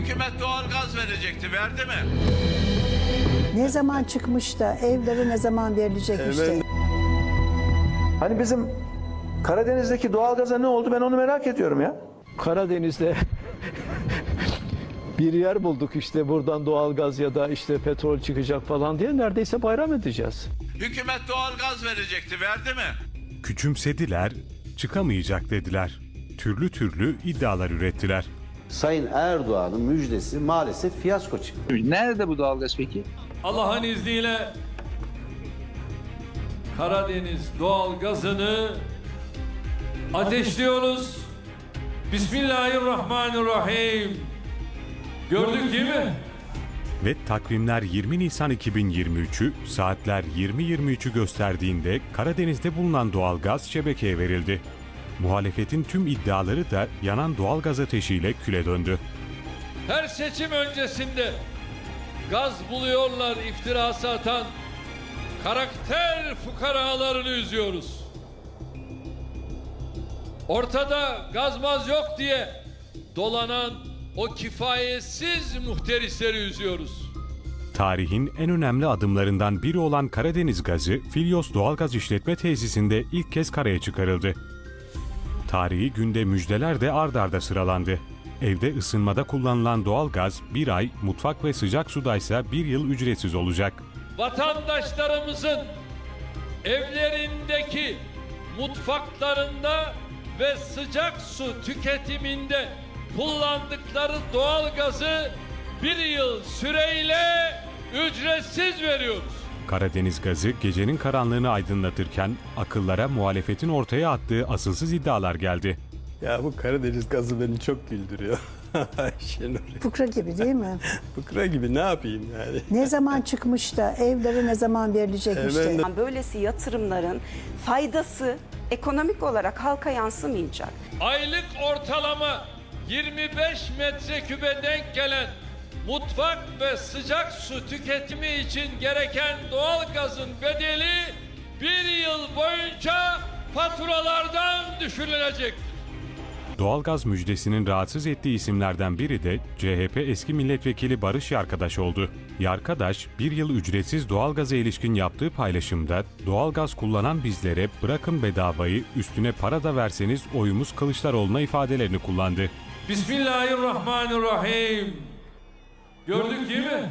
Hükümet doğalgaz verecekti, verdi mi? Ne zaman çıkmış da evlere ne zaman verilecekmiş de. Hani bizim Karadeniz'deki doğalgaza ne oldu ben onu merak ediyorum ya. Karadeniz'de bir yer bulduk işte buradan doğalgaz ya da işte petrol çıkacak falan diye neredeyse bayram edeceğiz. Hükümet doğalgaz verecekti, verdi mi? Küçümsediler, çıkamayacak dediler. Türlü türlü iddialar ürettiler. Sayın Erdoğan'ın müjdesi maalesef fiyasko çıktı. Nerede bu doğalgaz peki? Allah'ın izniyle Karadeniz doğal gazını ateşliyoruz. Bismillahirrahmanirrahim. Gördük değil mi? Ve takvimler 20 Nisan 2023'ü saatler 20.23'ü gösterdiğinde Karadeniz'de bulunan doğalgaz şebekeye verildi. Muhalefetin tüm iddiaları da yanan doğalgaz ateşiyle küle döndü. Her seçim öncesinde gaz buluyorlar iftirası atan karakter fukaralarını üzüyoruz. Ortada gazmaz yok diye dolanan o kifayetsiz muhterisleri üzüyoruz. Tarihin en önemli adımlarından biri olan Karadeniz gazı Filyos Doğalgaz İşletme Tesisinde ilk kez karaya çıkarıldı. Tarihi günde müjdeler de ard arda sıralandı. Evde ısınmada kullanılan doğalgaz bir ay, mutfak ve sıcak sudaysa bir yıl ücretsiz olacak. vatandaşlarımızın evlerindeki mutfaklarında ve sıcak su tüketiminde kullandıkları doğal gazı bir yıl süreyle ücretsiz veriyoruz. Karadeniz gazı gecenin karanlığını aydınlatırken akıllara muhalefetin ortaya attığı asılsız iddialar geldi. Ya bu Karadeniz gazı beni çok güldürüyor. Şenol. Fıkra gibi değil mi? Fıkra gibi ne yapayım yani? Ne zaman çıkmış da evlere ne zaman verilecekmiş de. Hemen Böylesi yatırımların faydası ekonomik olarak halka yansımayacak. Aylık ortalama 25 metrekübe denk gelen mutfak ve sıcak su tüketimi için gereken doğal gazın bedeli bir yıl boyunca faturalardan düşürülecektir. Doğalgaz müjdesinin rahatsız ettiği isimlerden biri de CHP eski milletvekili Barış Yarkadaş oldu. Yarkadaş, bir yıl ücretsiz doğalgaza ilişkin yaptığı paylaşımda doğalgaz kullanan bizlere bırakın bedavayı üstüne para da verseniz oyumuz Kılıçdaroğlu'na ifadelerini kullandı. Bismillahirrahmanirrahim. Gördük değil mi?